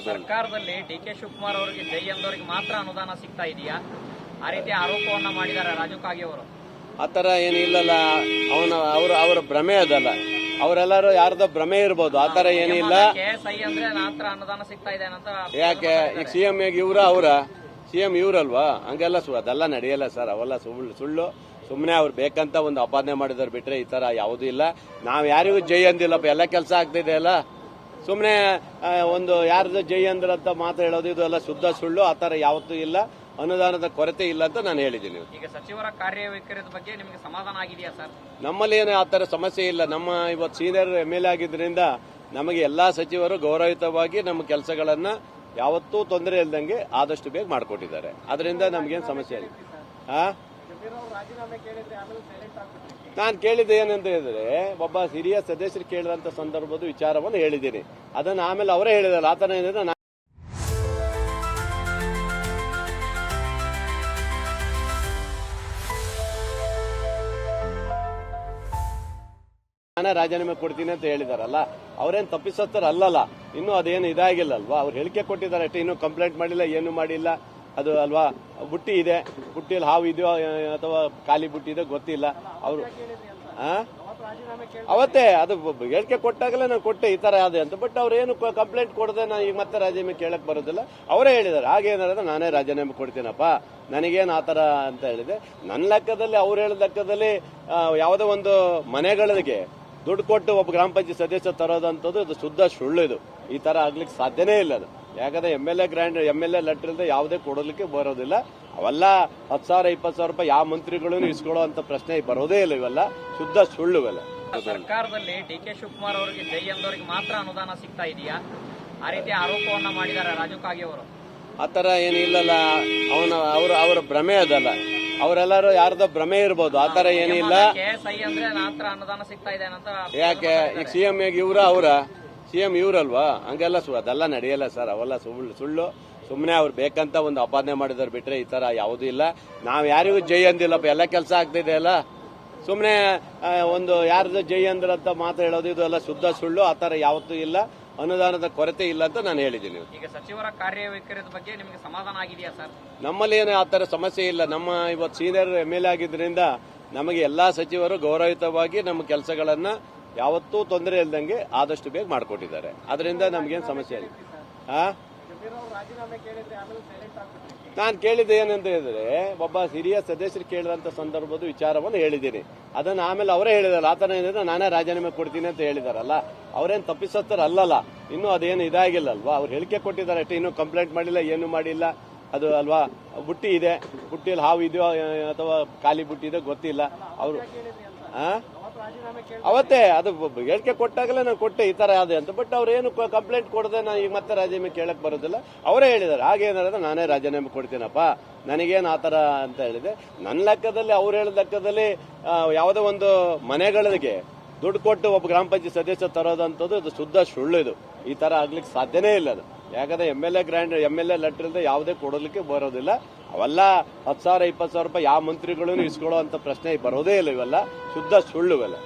ಸರ್ಕಾರದಲ್ಲಿ D K Shivakumar ಅವರಿಗೆ ಜೈ ಎಂದವರಿಗೆ ಮಾತ್ರ ಅನುದಾನ ಸಿಗ್ತಾ ಇದೆಯಾ? ಆ ರೀತಿ ಆರೋಪವನ್ನ ಮಾಡಿದ್ದಾರೆ ರಾಜು ಕಾಗೆ ಅವರು. ಆ ಥರ ಏನಿಲ್ಲಲ್ಲ ಅವನ ಅವರು ಅವರ ಭ್ರಮೆ ಅದಲ್ಲ. ಅವರೆಲ್ಲರೂ ಯಾರ್ದೋ ಭ್ರಮೆ ಇರ್ಬೋದು. ಆ ಥರ ಏನಿಲ್ಲ ಅಂದ್ರೆ ಮಾತ್ರ ಅನುದಾನ ಸಿಗ್ತಾ ಇದೆ ಅಂತ ಯಾಕೆ? ಈಗ ಸಿ ಎಂ ಇವ್ರ ಅವರ? ಸಿ ಎಂ ಇವ್ರಲ್ವಾ? ಹಂಗೆಲ್ಲ ಸು ಅದೆಲ್ಲ ನಡೆಯಲ್ಲ ಸರ್. ಅವೆಲ್ಲ ಸುಳ್ಳು ಸುಳ್ಳು. ಸುಮ್ಮನೆ ಅವ್ರು ಬೇಕಂತ ಒಂದು ಅಪಾದನೆ ಮಾಡಿದವ್ರು ಬಿಟ್ರೆ ಈ ತರ ಯಾವುದೂ ಇಲ್ಲ. ನಾವು ಯಾರಿಗೂ ಜೈ ಅಂದಿಲ್ಲಪ್ಪ. ಎಲ್ಲ ಕೆಲಸ ಆಗ್ತಿದೆ ಅಲ್ಲ? ಸುಮ್ಮನೆ ಒಂದು ಯಾರ್ದು ಜೈ ಅಂತ ಮಾತ್ರ ಹೇಳೋದು ಇದೆಲ್ಲ ಎಲ್ಲ ಶುದ್ಧ ಸುಳ್ಳು ಆ ಥರ ಯಾವತ್ತೂ ಇಲ್ಲ. ಅನುದಾನದ ಕೊರತೆ ಇಲ್ಲ ಅಂತ ನಾನು ಹೇಳಿದ್ದೀನಿ. ಈಗ ಸಚಿವರ ಕಾರ್ಯವೈಖರಿಯ ಬಗ್ಗೆ ನಿಮಗೆ ಸಮಾಧಾನ ಆಗಿದೆಯಾ ಸರ್? ನಮ್ಮಲ್ಲಿ ಏನು ಆ ಥರ ಸಮಸ್ಯೆ ಇಲ್ಲ. ನಮ್ಮ ಇವತ್ತು ಸೀನಿಯರ್ ಎಂ ಎಲ್ ಎ ಆಗಿದ್ದರಿಂದ ನಮಗೆ ಎಲ್ಲಾ ಸಚಿವರು ಗೌರವಯುತವಾಗಿ ನಮ್ಮ ಕೆಲಸಗಳನ್ನ ಯಾವತ್ತೂ ತೊಂದರೆ ಇಲ್ದಂಗೆ ಆದಷ್ಟು ಬೇಗ ಮಾಡಿಕೊಟ್ಟಿದ್ದಾರೆ. ಅದರಿಂದ ನಮಗೇನು ಸಮಸ್ಯೆ ಇಲ್ಲ. ಆ? ನಾನು ಕೇಳಿದ್ದೆ ಏನಂತ ಹೇಳಿದ್ರೆ, ಒಬ್ಬ ಹಿರಿಯ ಸದಸ್ಯರು ಕೇಳಿದಂತ ಸಂದರ್ಭದ ವಿಚಾರವನ್ನು ಹೇಳಿದ್ದೀನಿ. ಅದನ್ನ ಆಮೇಲೆ ಅವರೇ ಹೇಳಿದಾರೆ. ಆತನ ಥರ ಏನಿದ್ರೆ ನಾನು ನಾನೇ ರಾಜೀನಾಮೆ ಕೊಡ್ತೀನಿ ಅಂತ ಹೇಳಿದಾರಲ್ಲ, ಅವ್ರೇನು ತಪ್ಪಿಸತ್ತಾರ ಅಲ್ಲಲ್ಲ. ಇನ್ನೂ ಅದೇನು ಇದಾಗಿಲ್ಲ ಅಲ್ವಾ ಅವ್ರು ಹೇಳಿಕೆ ಕೊಟ್ಟಿದ್ದಾರೆ ಅಷ್ಟೇ. ಇನ್ನೂ ಕಂಪ್ಲೇಂಟ್ ಮಾಡಿಲ್ಲ, ಏನು ಮಾಡಿಲ್ಲ. ಅದು ಅಲ್ವಾ? ಬುಟ್ಟಿ ಇದೆ. ಬುಟ್ಟಿಯಲ್ಲಿ ಹಾವು ಇದೆಯೋ ಅಥವಾ ಖಾಲಿ ಬುಟ್ಟಿ ಇದೆ, ಗೊತ್ತಿಲ್ಲ. ಅವರು ಅವತ್ತೇ, ಅದು ಹೇಳಿಕೆ ಕೊಟ್ಟಾಗಲೇ ನಾನು ಕೊಟ್ಟೆ ಈ ತರ ಅದೇ ಅಂತ. ಬಟ್ ಅವ್ರೇನು ಕಂಪ್ಲೇಂಟ್ ಕೊಡದೆ ನಾನು ಈಗ ಮತ್ತೆ ರಾಜೀನಾಮೆ ಕೇಳಕ್ ಬರೋದಿಲ್ಲ. ಅವರೇ ಹೇಳಿದ್ದಾರೆ ಹಾಗೇನಾದ್ರೆ ನಾನೇ ರಾಜೀನಾಮೆ ಕೊಡ್ತೀನಪ್ಪ. ನನಗೇನು ಆ ಥರ ಅಂತ ಹೇಳಿದೆ. ನನ್ನ ಲೆಕ್ಕದಲ್ಲಿ ಅವ್ರು ಹೇಳಿದ ಲೆಕ್ಕದಲ್ಲಿ ಯಾವುದೇ ಯಾವುದೋ ಒಂದು ಮನೆಗಳಿಗೆ ದುಡ್ಡು ಕೊಟ್ಟು ಒಬ್ಬ ಗ್ರಾಮ ಪಂಚಾಯತ್ ಸದಸ್ಯ ತರೋದಂಥದ್ದು, ಅದು ಶುದ್ಧ ಸುಳ್ಳು ಇದು. ಈ ತರ ಆಗ್ಲಿಕ್ಕೆ ಸಾಧ್ಯನೇ ಇಲ್ಲ ಅದು. ಯಾಕಂದ್ರೆ M L A grant M L A letter ಇಲ್ಲದೆ ಯಾವುದೇ ಕೊಡೋದಕ್ಕೆ ಬರೋದಿಲ್ಲ. ಅವೆಲ್ಲ ಹತ್ತು ಸಾವಿರ ಇಪ್ಪತ್ತು ಸಾವಿರ ರೂಪಾಯಿ ಯಾವ ಮಂತ್ರಿಗಳು ಇಸ್ಕೊಳ್ಳೋ ಅಂತ ಪ್ರಶ್ನೆ ಬರೋದೇ ಇಲ್ಲ ಇವೆಲ್ಲ. ಶುದ್ಧ ಸುಳ್ಳು ಇವೆಲ್ಲ. ಸರ್ಕಾರದಲ್ಲಿ ಡಿ ಕೆ ಶಿವಕುಮಾರ್ ಅವರಿಗೆ ಜೈ ಅಂದವರಿಗೆ ಮಾತ್ರ ಅನುದಾನ ಸಿಗ್ತಾ ಇದೆಯಾ? ಆ ರೀತಿ ಆರೋಪವನ್ನ ಮಾಡಿದ್ದಾರೆ ರಾಜು ಕಾಗೆ ಅವರು. ಆ ಥರ ಏನಿಲ್ಲಲ್ಲ ಅವನ ಅವರು ಅವರ ಭ್ರಮೆ ಅದಲ್ಲ. ಅವರೆಲ್ಲರೂ ಯಾರ್ದೋ ಭ್ರಮೆ ಇರ್ಬೋದು. ಆ ಥರ ಏನಿಲ್ಲ ಕೆ ಅಂದ್ರೆ ಮಾತ್ರ ಅನುದಾನ ಸಿಗ್ತಾ ಇದೆ ಅಂತ ಯಾಕೆ? ಈಗ ಸಿ ಎಂ ಇವರ ಅವರ? ಸಿ ಎಂ ಇವ್ರಲ್ವಾ? ಹಂಗೆಲ್ಲ ಸು ಅದೆಲ್ಲ ನಡೆಯಲ್ಲ ಸರ್. ಅವೆಲ್ಲ ಸುಳ್ಳು ಸುಳ್ಳು. ಸುಮ್ಮನೆ ಅವ್ರು ಬೇಕಂತ ಒಂದು ಅಪಾದನೆ ಮಾಡಿದವ್ರು ಬಿಟ್ರೆ ಈ ತರ ಯಾವುದೂ ಇಲ್ಲ. ನಾವು ಯಾರಿಗೂ ಜೈ ಅಂದಿಲ್ಲಪ್ಪ. ಎಲ್ಲ ಕೆಲಸ ಆಗ್ತಿದೆ ಅಲ್ಲ? ಸುಮ್ಮನೆ ಒಂದು ಯಾರ್ದು ಜೈ ಅಂದ್ರಂತ ಮಾತು ಹೇಳೋದು ಇದು ಎಲ್ಲ ಶುದ್ಧ ಸುಳ್ಳು. ಆ ಥರ ಯಾವತ್ತೂ ಇಲ್ಲ. ಅನುದಾನದ ಕೊರತೆ ಇಲ್ಲ ಅಂತ ನಾನು ಹೇಳಿದ್ದೀನಿ. ಈಗ ಸಚಿವರ ಕಾರ್ಯವೈಖರಿಯ ಬಗ್ಗೆ ನಿಮಗೆ ಸಮಾಧಾನ ಆಗಿದೆಯಾ ಸರ್? ನಮ್ಮಲ್ಲಿ ಏನು ಆ ಥರ ಸಮಸ್ಯೆ ಇಲ್ಲ. ನಮ್ಮ ಇವತ್ತು ಸೀನಿಯರ್ ಎಂ ಎಲ್ ಎ ಆಗಿದ್ದರಿಂದ ನಮಗೆ ಎಲ್ಲಾ ಸಚಿವರು ಗೌರವಯುತವಾಗಿ ನಮ್ಮ ಕೆಲಸಗಳನ್ನ ಯಾವತ್ತೂ ತೊಂದರೆ ಇಲ್ದಂಗೆ ಆದಷ್ಟು ಬೇಗ ಮಾಡಿಕೊಟ್ಟಿದ್ದಾರೆ. ಅದರಿಂದ ನಮ್ಗೇನು ಸಮಸ್ಯೆ ಇಲ್ಲ. ನಾನು ಕೇಳಿದ್ದೆ ಏನಂತ ಹೇಳಿದ್ರೆ, ಒಬ್ಬ ಹಿರಿಯ ಸದಸ್ಯರು ಕೇಳಿದಂತ ಸಂದರ್ಭದ ವಿಚಾರವನ್ನು ಹೇಳಿದ್ದೀನಿ. ಅದನ್ನ ಆಮೇಲೆ ಅವರೇ ಹೇಳಿದಾರೆ. ಆತನ ಏನಿದ್ರೆ ನಾನೇ ರಾಜೀನಾಮೆ ಕೊಡ್ತೀನಿ ಅಂತ ಹೇಳಿದಾರಲ್ಲ. ಅವರೇನು ತಪ್ಪಿಸತ್ತರ ಅಲ್ಲಲ್ಲ ಇನ್ನೂ ಅದೇನು ಇದಾಗಿಲ್ಲ ಅಲ್ವಾ ಅವ್ರು ಹೇಳಿಕೆ ಕೊಟ್ಟಿದ್ದಾರೆ ಅಷ್ಟೇ. ಇನ್ನೂ ಕಂಪ್ಲೇಂಟ್ ಮಾಡಿಲ್ಲ, ಏನು ಮಾಡಿಲ್ಲ. ಅದು ಅಲ್ವಾ? ಬುಟ್ಟಿ ಇದೆ. ಬುಟ್ಟಿಯಲ್ಲಿ ಹಾವು ಇದೆಯೋ, ಅಥವಾ ಖಾಲಿ ಬುಟ್ಟಿ ಇದೆ, ಗೊತ್ತಿಲ್ಲ. ಅವರು ಅವತ್ತೇ, ಅದು ಹೇಳಿಕೆ ಕೊಟ್ಟಾಗಲೇ ನಾನು ಕೊಟ್ಟೆ, ಈ ತರ ಅದೇ ಅಂತ. ಬಟ್ ಅವ್ರು ಏನು ಕಂಪ್ಲೇಂಟ್ ಕೊಡದೆ ನಾನು ಈಗ ಮತ್ತೆ ರಾಜೀನಾಮೆ ಕೇಳಕ್ ಬರೋದಿಲ್ಲ. ಅವರೇ ಹೇಳಿದ್ದಾರೆ ಹಾಗೇನಾದ್ರೆ ನಾನೇ ರಾಜೀನಾಮೆ ಕೊಡ್ತೀನಪ್ಪ. ನನಗೇನು ಆ ಥರ ಅಂತ ಹೇಳಿದೆ. ನನ್ನ ಲೆಕ್ಕದಲ್ಲಿ ಅವ್ರು ಹೇಳಿದ ಲೆಕ್ಕದಲ್ಲಿ ಯಾವುದೋ ಒಂದು ಮನೆಗಳಿಗೆ ದುಡ್ಡು ಕೊಟ್ಟು ಒಬ್ಬ ಗ್ರಾಮ ಪಂಚಾಯತ್ ಸದಸ್ಯ ತರೋದಂಥದ್ದು, ಇದು ಶುದ್ಧ ಸುಳ್ಳು ಇದು. ಈ ತರ ಆಗ್ಲಿಕ್ಕೆ ಸಾಧ್ಯನೇ ಇಲ್ಲ ಅದು. ಯಾಕಂದ್ರೆ M L A grant M L A letter ಇಲ್ಲದೆ ಯಾವುದೇ ಕೊಡಲಿಕ್ಕೆ ಬರೋದಿಲ್ಲ. ಅವೆಲ್ಲ ಹತ್ತು ಸಾವಿರ, ಇಪ್ಪತ್ತು ಸಾವಿರ ರೂಪಾಯಿ ಯಾವ ಮಂತ್ರಿಗಳು ಇಸ್ಕೊಳ್ಳೋ ಅಂತ ಪ್ರಶ್ನೆ ಬರೋದೇ ಇಲ್ಲ ಇವೆಲ್ಲ. ಶುದ್ಧ ಸುಳ್ಳು ಇವೆಲ್ಲ.